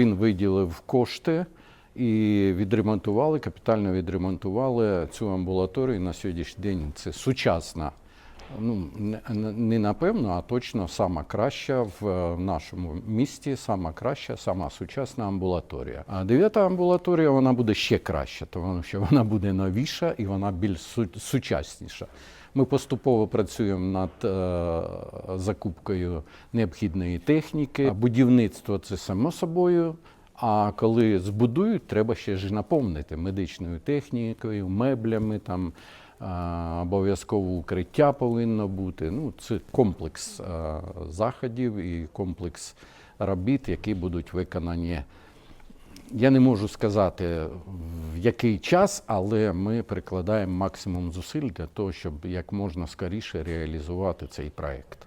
він виділив кошти і відремонтували, капітально відремонтували цю амбулаторію. На сьогоднішній день це сучасна. Ну, не- напевно, а точно сама краща в е, нашому місті, сама краща, сама сучасна амбулаторія. А дев'ята амбулаторія вона буде ще краща, тому що вона буде новіша і вона більш сучасніша. Ми поступово працюємо над е, закупкою необхідної техніки. Будівництво це само собою. А коли збудують, треба ще ж наповнити медичною технікою, меблями, там обов'язково укриття повинно бути. Ну, це комплекс заходів і комплекс робіт, які будуть виконані. Я не можу сказати в який час, але ми прикладаємо максимум зусиль для того, щоб як можна скоріше реалізувати цей проект.